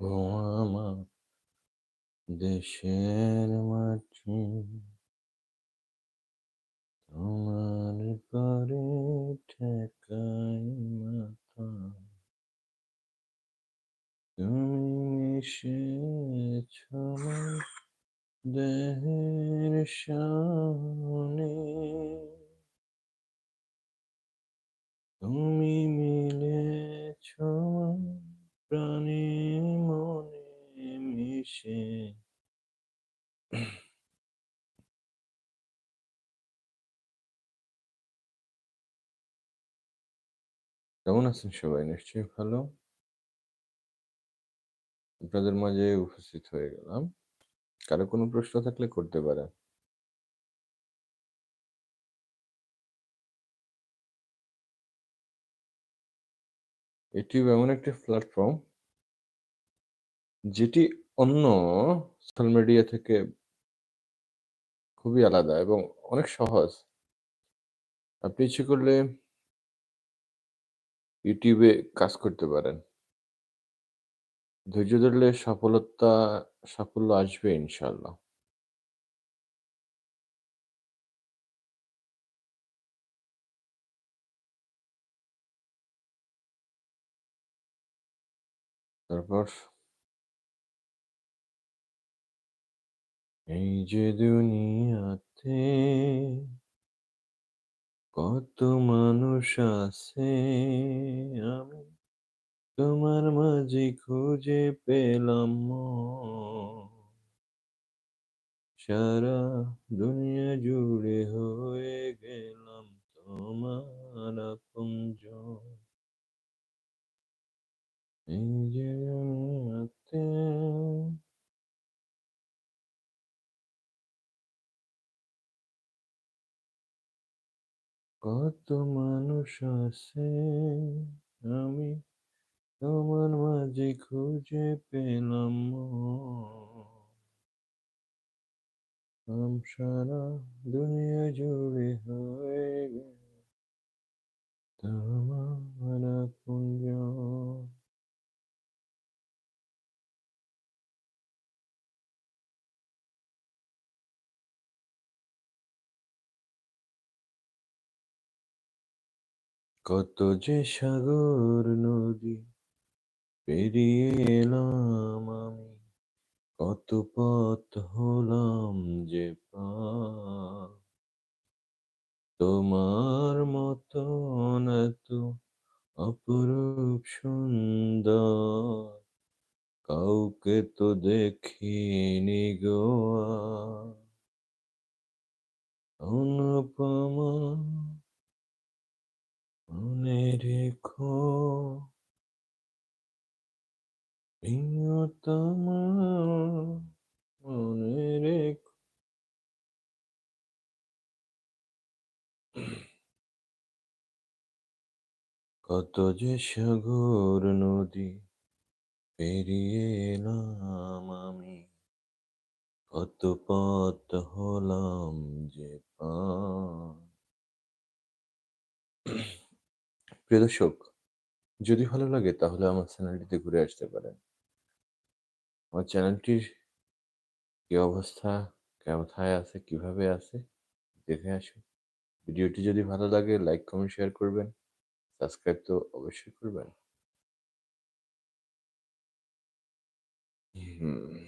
ও দেশের মাটি। তোমার করে ঠেকাই মাথা। তুমি মিশেছ দেহের শানে তুমি মিলেছ প্রাণে মিশে কেমন আছেন সবাই? নিশ্চয়ই ভালো। আপনাদের মাঝে উপস্থিত হয়ে গেলাম। কারও কোনো প্রশ্ন থাকলে করতে পারেন। ইউটিউব এমন একটি প্ল্যাটফর্ম যেটি অন্য সোশ্যাল মিডিয়া থেকে খুবই আলাদা এবং অনেক সহজ। আপনি ইচ্ছে করলে ইউটিউবে কাজ করতে পারেন। ধৈর্য ধরলে সফলতা, সাফল্য আসবে ইনশাল্লাহ তারপর এই যে দুনিয়াতে কত মানুষ আছে, আমি তোমার মাঝে খুঁজে পেলাম সারা দুনিয়া জুড়ে হয়ে গেলাম তোমার আপনজন। এই যে দুনিয়াতে কত মানুষ আছে আমি তোমার মাঝে খুঁজে পেলাম আম সারা দুনিয়া জুড়ে হয়ে গেল তোমার আপনজন কত যে সাগর নদী পেরিয়ে এলাম আমি, কত পথ হলাম যে তোমার মতন এত অপরূপ সুন্দর, কাউকে তো দেখিনি গো আর। অনুপমা মনে রেখো প্রিয়তমা মনে রেখো। কত যে সাগর নদী পেরিয়ে এলাম আমি কত পথ হলাম যে পার। প্রিয় দর্শক, যদি ভালো লাগে তাহলে আমার চ্যানেলটিতে ঘুরে আসতে পারেন। আমার চ্যানেলটির কি অবস্থা কোথায় আছে, কীভাবে আছে, দেখে আসুন। ভিডিওটি যদি ভালো লাগে, লাইক, কমেন্ট, শেয়ার করবেন। সাবস্ক্রাইব তো অবশ্যই করবেন। হুম।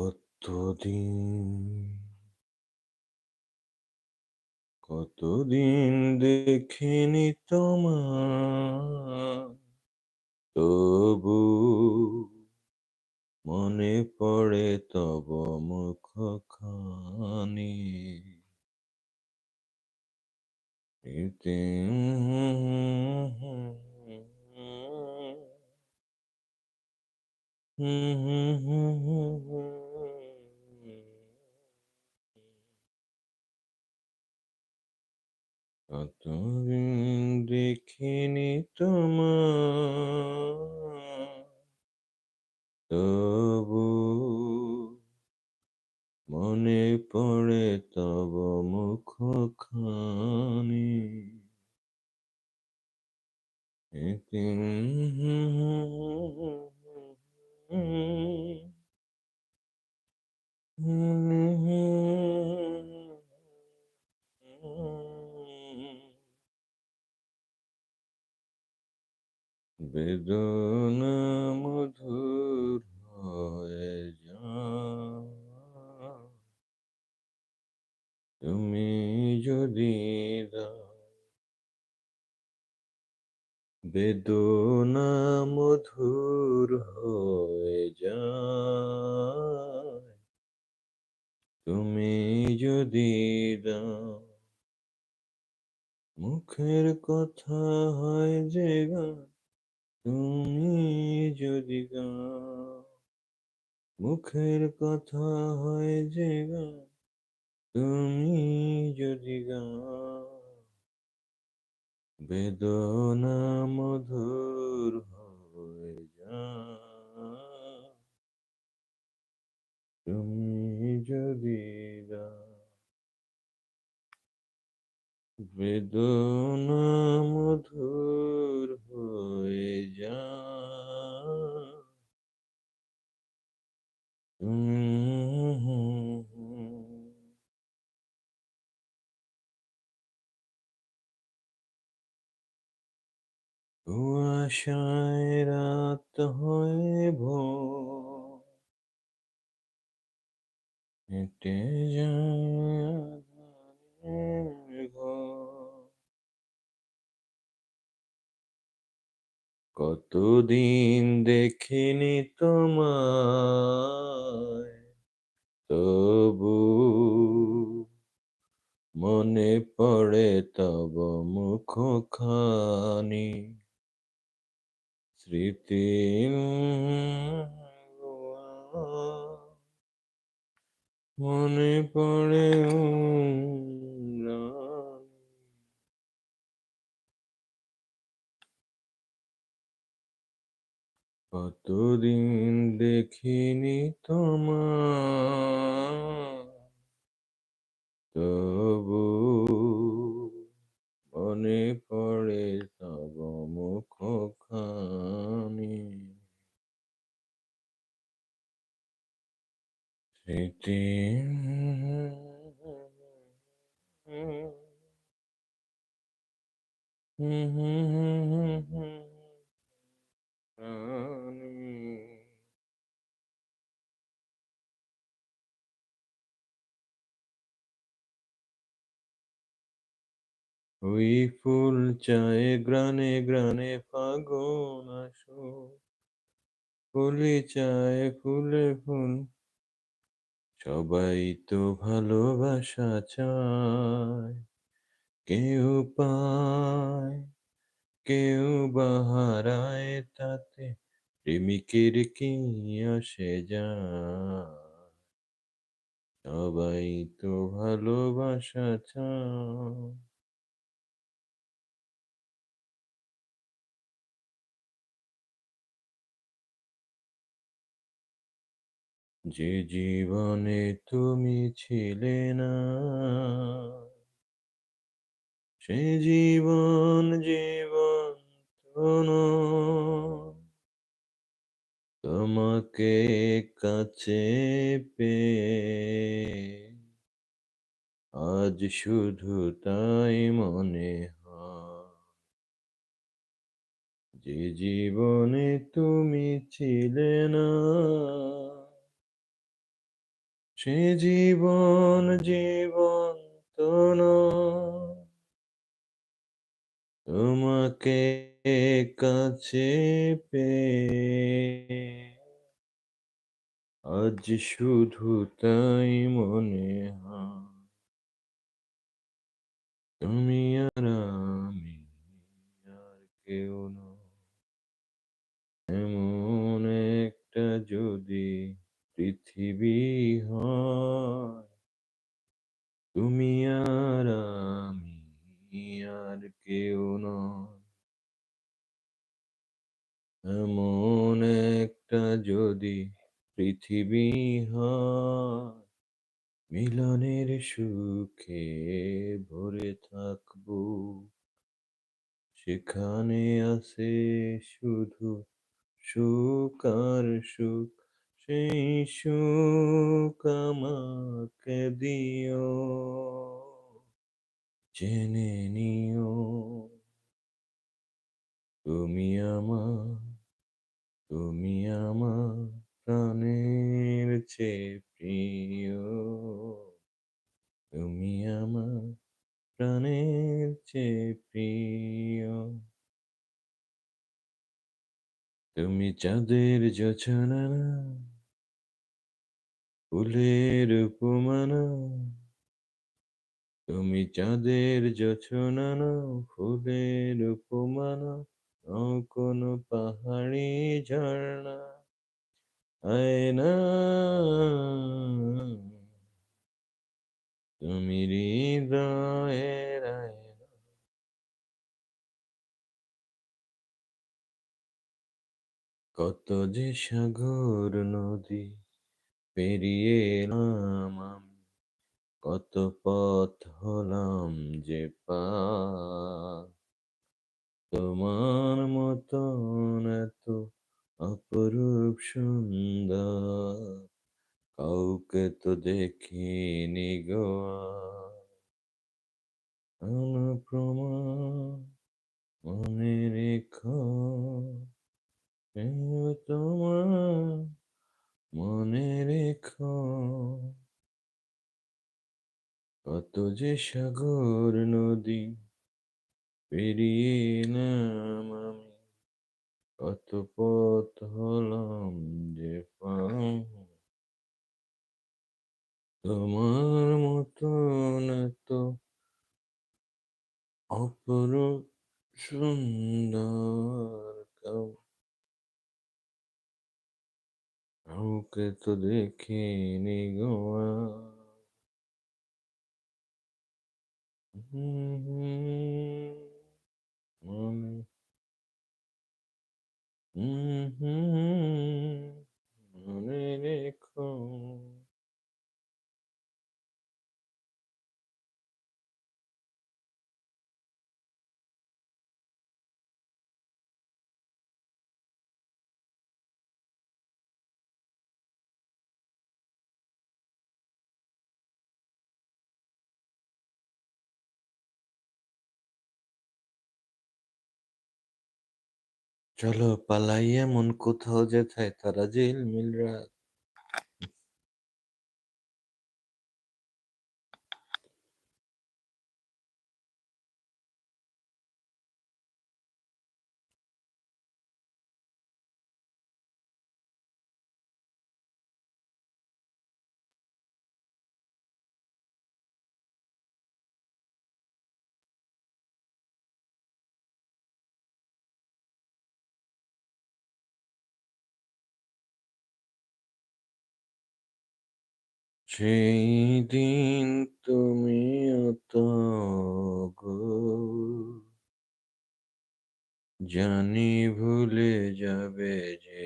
কতদিন কতদিন দেখিনি তোমার দেখিনি তোমায়। তবু মনে পড়ে তব মুখ খানি মুখখানি বেদনা মধুর হয়ে তুমি যদি বেদনা মধুর হয়ে যায়, তুমি যদি দাও মুখের কথা হয় যে গান তুমি যদি মুখের কথা হয় যে গান তুমি যদি বেদনা মধুর হয়ে যা। তুমি যদি গাও বেদনা মধুর হয়ে কুয়াশায় রাত হয়ে ভোর হেঁটে কতদিন দেখিনি তোমায় তবু মনে পড়ে তব মুখখানি। স্মৃতি মনে পড়ে কতদিন দেখিনি তোমায় তবু মনে পড়ে তব মুখখানি স্মৃতি ওই ফুল চায় গ্রানে গ্রানে ফাগুন আসো। ফুলে চায় ফুলে ফুল, সবাই তো ভালোবাসা চায়। কেউ পায়, কেউ বাহারায় তাতে প্রেমিকের কি আসে যায়? সবাই তো ভালোবাসা চায়। যে জীবনে তুমি ছিলে না, সে জীবন জীবন তোমাকে কাছে পেয়ে আজ শুধু তাই মনে যে জীবনে তুমি ছিলে না। সে জীবন জীবন তোমাকে কাছে পেয়ে আজ শুধু তাই মনে হয়। তুমি আর আমি আর কেউ নয়। এমন একটা যদি পৃথিবী হয়। তুমি আর আমি আর কেউ নয়। এমন একটা যদি পৃথিবী হয়, মিলনের সুখে ভরে থাকব। সেখানে আছে শুধু সুখ আর সুখ। সেই সুখ দিও, জেনে নিও তুমি আমার তুমি আমার প্রাণের চেয়ে প্রিয়। তুমি আমার প্রাণের চেয়ে প্রিয়। তুমি চাঁদের না ফুলের উপমানা, তুমি চাঁদের যোছনা না ফুলের উপমানা, নও কোনো পাহাড়ি ঝর্ণা, আয়না। তুমি হৃদয়ের আয়না। কত যে সাগর নদী পেরিয়ে এলাম কত পথ হলাম যে পা তোমার মতন এত অপরূপ সুন্দর, কাউকে তো দেখিনি গো অনুপ্রমাণ মনে রেখো প্রেম তোমার মনে রেখো কত যে সাগর নদী পেরিয়ে এলাম আমি কত পথ হলাম যে তোমার মতন এত অপরূপ সুন্দর কাউ কাউকে তো দেখিনি গো মনে মনে রেখো চলো পালাইয়া মন কোথাও যেথায় তারা ঝিলমিল রাত। সেই দিন তুমি অত গো। জানি ভুলে যাবে যে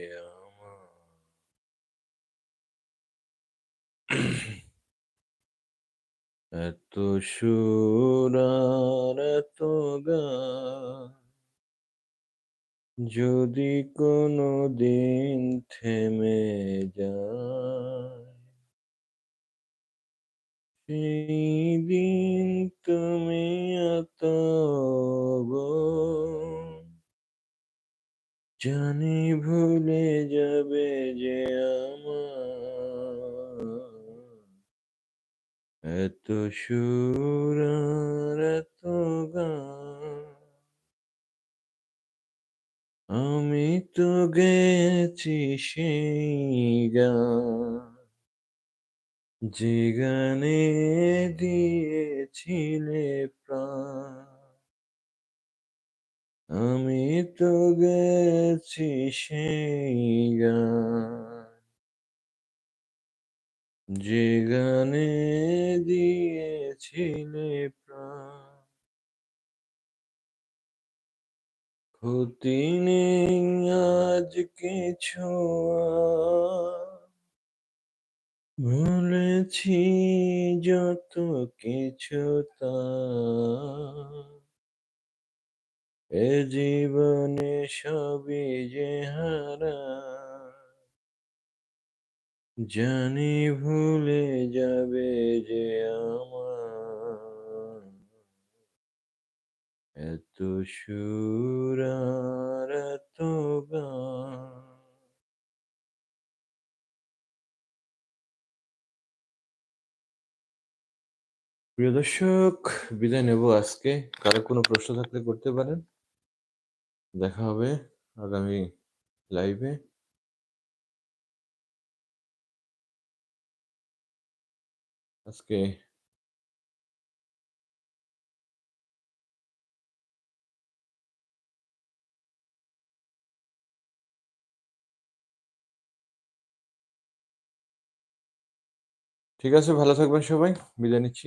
এত সুর আর এত যদি কোনো দিন থেমে যায় সেই দিন তুমি এত গো জানি ভুলে যাবে যে আমার এত সুর এত গান। আমি তো গেছি সেই গান। যে দিয়েছিলে প্রাণ। আমি তো গেছি সেই গান। যে গানে দিয়েছিলে প্রাণ। ক্ষতি নেই আজ কিছু আর। ভুলেছি যত কিছু তা এ জীবনে সবই যে হারা। জানি ভুলে যাবে যে আমার। এত সুর আর এত গান। প্রিয় দর্শক, বিদায় নেব আজকে। কারও কোনো প্রশ্ন থাকলে করতে পারেন। দেখা হবে আগামী লাইভে আজকে ঠিক আছে, ভালো থাকবেন সবাই। বিদায় নিচ্ছি।